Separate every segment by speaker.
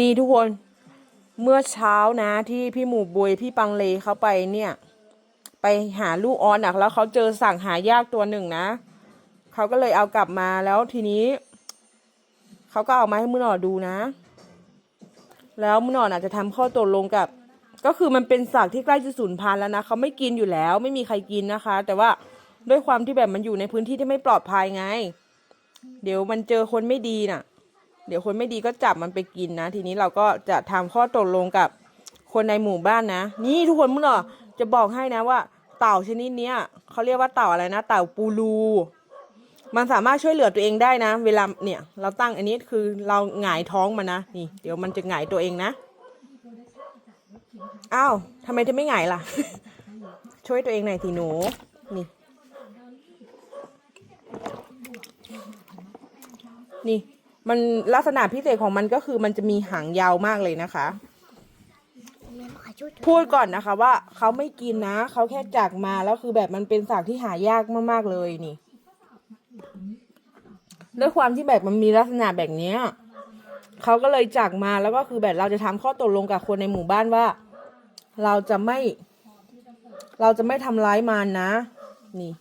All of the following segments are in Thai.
Speaker 1: นี่ทุกคนเมื่อเช้านะที่พี่หมูบุยพี่ปังเลเขาไปเนี่ย ไปหาลูกออนอะแล้วเขาเจอสั่งหายากตัวหนึ่งนะเขาก็เลยเอากลับมาแล้วทีนี้เขาก็เอามาให้มือหนอดูนะ แล้วมือหนอน่ะจะทำข้อตกลงกับ ก็คือมันเป็นสัตว์ที่ใกล้จะสูญพันธุ์แล้วนะเขาไม่กินอยู่แล้ว ไม่มีใครกินนะคะ แต่ว่าด้วยความที่แบบมันอยู่ในพื้นที่ที่ไม่ปลอดภัยไง เดี๋ยวมันเจอคนไม่ดีน่ะ เดี๋ยวคนไม่ดีก็จับมันไปกินนะ ทีนี้เราก็จะทำข้อตกลงกับคนในหมู่บ้านนะ นี่ทุกคนมึงเหรอจะบอกให้นะว่า เต่าชนิดเนี้ยเขาเรียกว่าเต่าอะไรนะ เต่าปูรูมันสามารถช่วยเหลือตัวเองได้นะ เวลาเนี่ย เราตั้งอันนี้คือเราหงายท้องมันนะนี่ เดี๋ยวมันจะหงายตัวเองนะอ้าวทำไมเธอไม่หงายล่ะ ช่วยตัวเองหน่อยทีหนูนี่ นี่ มันลักษณะพิเศษของมันก็คือมันจะมีหางยาวมากเลยนะคะ พูดก่อนนะคะว่าเขาไม่กินนะเขาแค่จักมาแล้วคือแบบมันเป็นสัตว์ที่หายากมากๆเลยนี่ด้วยความที่แบบมันมีลักษณะแบบเนี้ยเขาก็เลยจักมาแล้วก็คือแบบเราจะทำข้อตกลงกับคนในหมู่บ้านว่า เราจะไม่ เราจะไม่ทำร้ายมันนะ นี่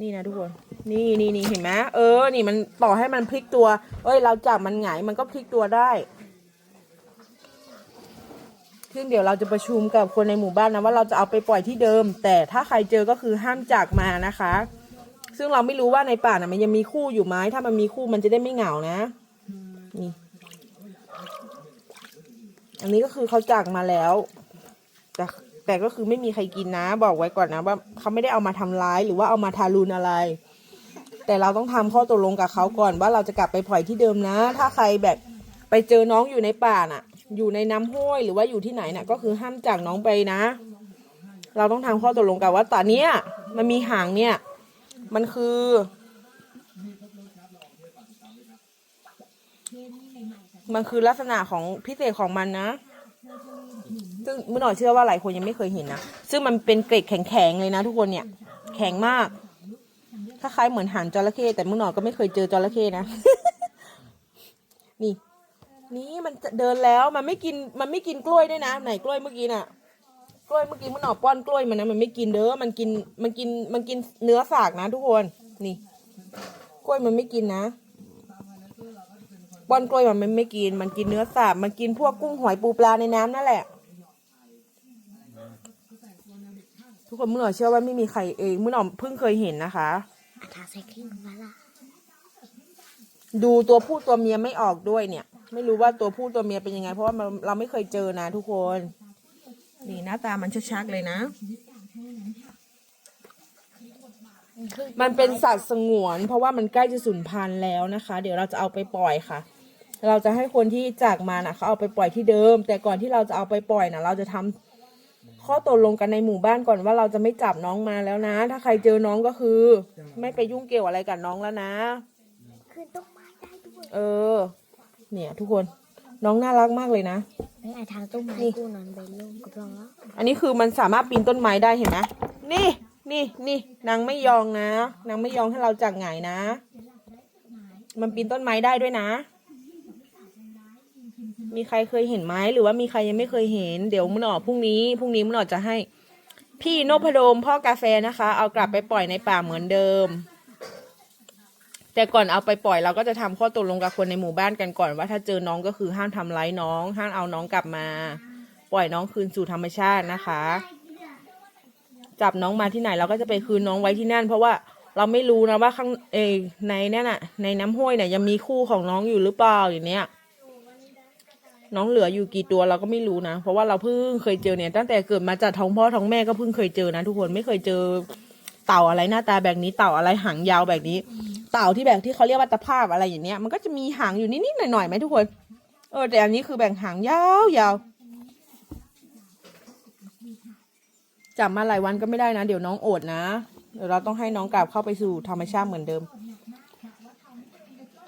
Speaker 1: นี่นะทุกคน นี่นี่นี่เห็นไหมเออ นี่มันต่อให้มันพลิกตัว เอ้ย เราจับมันหงายมันก็พลิกตัวได้ซึ่งเดี๋ยวเราจะประชุมกับคนในหมู่บ้านนะว่าเราจะเอาไปปล่อยที่เดิม แต่ถ้าใครเจอก็คือห้ามจากมานะคะ ซึ่งเราไม่รู้ว่าในป่านะมันยังมีคู่อยู่ไหมถ้ามันมีคู่มันจะได้ไม่เหงานะนี่อันนี้ก็คือเขาจากมาแล้ว แต่แต่ก็คือไม่มีใครกินนะ บอกไว้ก่อนนะว่าเขาไม่ได้เอามาทำร้ายหรือว่าเอามาทารุณอะไร แต่เราต้องทำข้อตกลงกับเขาก่อนว่าเราจะกลับไปปล่อยที่เดิมนะ ถ้าใครแบบไปเจอน้องอยู่ในป่าน่ะ อยู่ในน้ำห้วยหรือว่าอยู่ที่ไหนน่ะ ก็คือห้ามจากน้องไปนะ เราต้องทำข้อตกลงกันว่าตอนเนี้ยมันมีหางเนี่ย มันคือมันคือลักษณะของพิเศษของมันนะ ซึ่งเมื่อหน่อยเชื่อว่าหลายคนยังไม่เคยเห็นนะ ซึ่งมันเป็นเกล็ดแข็งๆเลยนะทุกคนเนี่ย แข็งมาก คล้ายๆเหมือนหางจระเข้แต่มื่อหน่อยก็ไม่เคยเจอจระเข้นะ นี่ นี่มันจะเดินแล้วมันไม่กินมันไม่กินกล้วยด้วยนะ ไหนกล้วยเมื่อกี้น่ะ กล้วยเมื่อกี้มื่อหน่อป้อนกล้วยมันนะมันไม่กินเด้อมันกินมันกินมันกินเนื้อสากนะทุกคน นี่ กล้วยมันไม่กินนะป้อนกล้วยมันไม่กิน มันกินเนื้อสาบมันกินพวกกุ้งหอยปูปลาในน้ำนั่นแหละ ทุกคนเมื่อหน่อเชื่อว่าไม่มีใครเองเมื่อหน่อเพิ่งเคยเห็นนะคะ
Speaker 2: อาทาใส่ครีมมาละ
Speaker 1: ดูตัวผู้ตัวเมียไม่ออกด้วยเนี่ย ไม่รู้ว่าตัวผู้ตัวเมียเป็นยังไง เพราะว่าเราไม่เคยเจอนะทุกคน นี่หน้าตามันชักๆเลยนะ มันเป็นสัตว์สงวน เพราะว่ามันใกล้จะสูญพันธุ์แล้วนะคะ เดี๋ยวเราจะเอาไปปล่อยค่ะ เราจะให้คนที่จากมาน่ะเขาเอาไปปล่อยที่เดิม แต่ก่อนที่เราจะเอาไปปล่อยน่ะ เราจะทำ ข้อตกลงกันในหมู่บ้านก่อนว่าเราจะไม่จับน้องมาแล้วนะ ถ้าใครเจอน้องก็คือ ไม่ไปยุ่งเกี่ยวอะไรกับน้องแล้วนะ
Speaker 2: ขึ้นต้นไม้ได้ด้วย
Speaker 1: เออ เนี่ย ทุกคนน้องน่ารักมากเลยนะ
Speaker 2: ไอ้อาทาต้นไม้
Speaker 1: นี่
Speaker 2: กูนอนไปลุ่มกับเราแล้ว
Speaker 1: อันนี้คือมันสามารถปีนต้นไม้ได้เห็นไหมนี่นี่นี่นางไม่ยองนะ นางไม่ยองให้เราจักหงายนะ มันปีนต้นไม้ได้ด้วยนะ มีใครเคยเห็นไหมหรือว่ามีใครยังไม่เคยเห็น เดี๋ยวมันออกพรุ่งนี้พรุ่งนี้มันออกจะให้ พี่นพดมพ่อกาแฟนะคะ เอากลับไปปล่อยในป่าเหมือนเดิม แต่ก่อนเอาไปปล่อยเราก็จะทำข้อตกลงกับคนในหมู่บ้านกันก่อนว่าถ้าเจอน้องก็คือห้ามทำร้ายน้อง ห้ามเอาน้องกลับมา ปล่อยน้องคืนสู่ธรรมชาตินะคะ จับน้องมาที่ไหนเราก็จะไปคืนน้องไว้ที่นั่น เพราะว่าเราไม่รู้นะว่าข้างเอในนั่นน่ะ ในน้ำห้วยเนี่ยยังมีคู่ของน้องอยู่หรือเปล่าอย่างเนี้ย น้องเหลืออยู่กี่ตัวเราก็ไม่รู้นะ เพราะว่าเราเพิ่งเคยเจอเนี่ย ตั้งแต่เกิดมาจากท้องพ่อท้องแม่ก็เพิ่งเคยเจอนะ ทุกคนไม่เคยเจอเต่าอะไรหน้าตาแบบนี้เต่าอะไรหางยาวแบบนี้ เต่าที่แบบที่เขาเรียกว่าตะภาพอะไรอย่างเนี้ยมันก็จะมีหางอยู่นิดๆหน่อยๆไหมทุกคน เออแต่อันนี้คือแบ่งหางยาวๆจับมาหลายวันก็ไม่ได้นะ เดี๋ยวน้องโอดนะเดี๋ยวเราต้องให้น้องกลับเข้าไปสู่ธรรมชาติเหมือนเดิม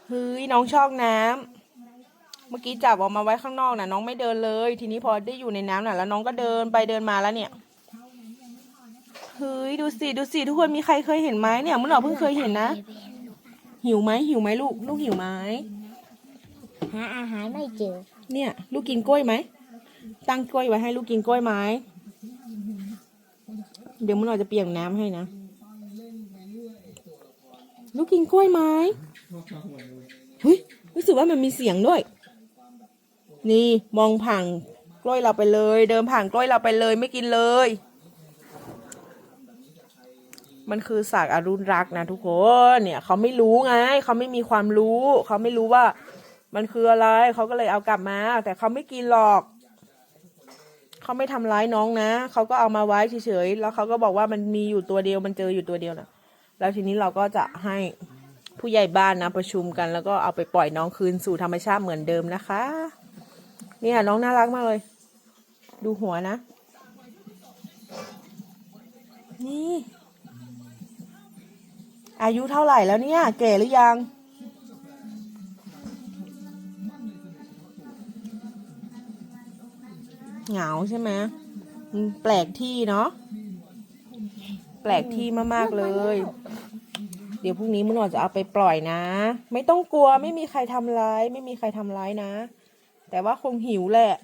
Speaker 1: เฮ้ยน้องชอบน้ำ เมื่อกี้จับออกมาไว้ข้างนอกน่ะน้องไม่เดินเลย ทีนี้พอได้อยู่ในน้ำน่ะแล้วน้องก็เดินไปเดินมาแล้วเนี่ยเฮ้ยดูสิดูสิทุกคนมีใครเคยเห็นไหมเนี่ยเมื่อเราเพิ่งเคยเห็นนะ หิวไหมหิวไหมลูก ลูกหิวไหม
Speaker 2: หาอาหารไม่เจอ
Speaker 1: เนี่ย ลูกกินกล้วยไหมตั้งกล้วยไว้ให้ลูกกินกล้วยไหมเดี๋ยวมันอาจจะเปียกน้ำให้นะลูกกินกล้วยไหมเฮ้ยรู้สึกว่ามันมีเสียงด้วย นี่มองผ่านกล้วยเราไปเลย เดินผ่านกล้วยเราไปเลยไม่กินเลย มันคือสากอรุณรักนะทุกคนเนี่ยเขาไม่รู้ไงเขาไม่มีความรู้ เขาไม่รู้ว่า มันคืออะไรเขาก็เลยเอากลับมา แต่เขาไม่กินหรอกเขาไม่ทำร้ายน้องนะเขาก็เอามาไว้เฉยๆแล้วเขาก็บอกว่ามันมีอยู่ตัวเดียวมันเจออยู่ตัวเดียวนะแล้วทีนี้เราก็จะให้ผู้ใหญ่บ้านนะประชุมกันแล้วก็เอาไปปล่อยน้องคืนสู่ธรรมชาติเหมือนเดิมนะคะ เนี่ย น้องน่ารักมากเลย ดูหัวนะ นี่ อายุเท่าไหร่แล้วเนี่ย แก่หรือยัง เหงาใช่ไหมแปลกที่เนาะแปลกที่มากๆเลย เดี๋ยวพรุ่งนี้มุนอจะเอาไปปล่อยนะ ไม่ต้องกลัวไม่มีใครทำร้าย ไม่มีใครทำร้ายนะ แต่ว่าคงหิวแหละ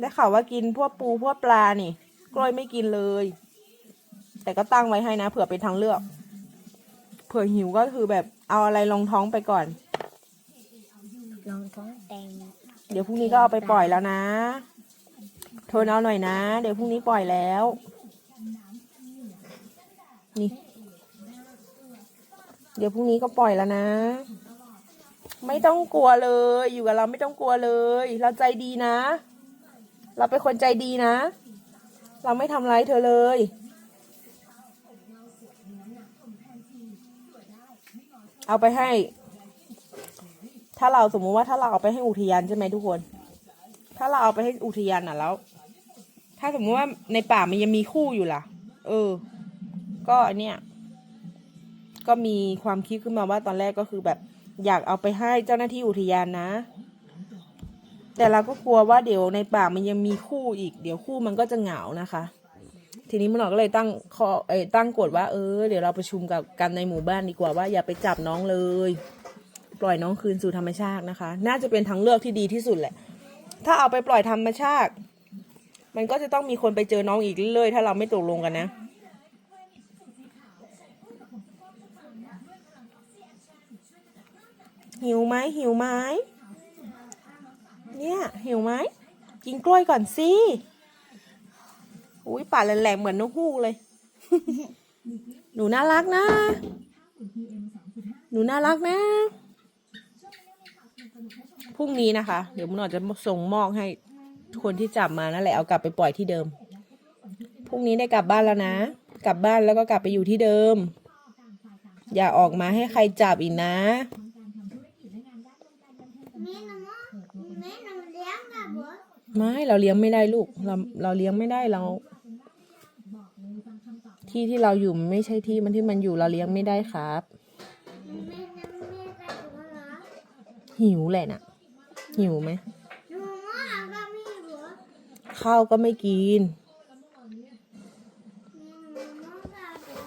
Speaker 1: ได้ข่าวว่ากินพวกปูพวกปลานี่ กล้วยไม่กินเลย แต่ก็ตั้งไว้ให้นะเผื่อเป็นทางเลือก เผื่อหิวก็คือแบบเอาอะไรลงท้องไปก่อน
Speaker 2: ลองท้องแดง
Speaker 1: เดี๋ยวพรุ่งนี้ก็เอาไปปล่อยแล้วนะทนเอาหน่อยนะ เดี๋ยวพรุ่งนี้ปล่อยแล้ว นี่ เดี๋ยวพรุ่งนี้ก็ปล่อยแล้วนะ ไม่ต้องกลัวเลย อยู่กับเราไม่ต้องกลัวเลย เราใจดีนะ เราเป็นคนใจดีนะ เราไม่ทำร้ายเธอเลยเอาไปให้ ถ้าเราสมมุติว่าถ้าเราเอาไปให้อุทยานใช่ไหมทุกคน ถ้าเราเอาไปให้อุทยานน่ะแล้ว ถ้าสมมติว่าในป่ามันยังมีคู่อยู่ล่ะ เออ ก็เนี้ยก็มีความคิดขึ้นมาว่าตอนแรกก็คือแบบ อยากเอาไปให้เจ้าหน้าที่อุทยานนะ แต่เราก็กลัวว่าเดี๋ยวในป่ามันยังมีคู่อีก เดี๋ยวคู่มันก็จะเหงานะคะ ทีนี้มันหนอก็เลยตั้งข้อเอ้ยตั้งกฎว่าเออเดี๋ยวเราประชุมกับกันในหมู่บ้านดีกว่าว่าอย่าไปจับน้องเลย ปล่อยน้องคืนสู่ธรรมชาตินะคะ น่าจะเป็นทางเลือกที่ดีที่สุดแหละ ถ้าเอาไปปล่อยธรรมชาติ มันก็จะต้องมีคนไปเจอน้องอีกเรื่อยๆถ้าเราไม่ตกลงกันนะ หิวไหมหิวไหมเนี่ยหิวไหมกินกล้วยก่อนสิอุ้ยปากแหลมเหมือนนกฮูกเลย หนูน่ารักนะ หนูน่ารักนะพรุ่งนี้นะคะ เดี๋ยวมันอาจจะส่งมอกให้คนที่จับมานั่นแหละเอากลับไปปล่อยที่เดิมพรุ่งนี้ได้กลับบ้านแล้วนะ กลับบ้านแล้วก็กลับไปอยู่ที่เดิม อย่าออกมาให้ใครจับอีกนะ
Speaker 2: แม่น้ำแม่น้ำเลี้ยงอะบัว
Speaker 1: ไม่เราเลี้ยงไม่ได้ลูก เราเราเลี้ยงไม่ได้เรา ที่ที่เราอยู่มันไม่ใช่ที่มันที่มันอยู่เราเลี้ยงไม่ได้ครับ
Speaker 2: แม่น้ำแม่ได้บัวเหรอ
Speaker 1: หิวแหละน่ะ หิวไหม
Speaker 2: หนูว่าก็มีบัว
Speaker 1: ข้าวก็ไม่กิน
Speaker 2: ห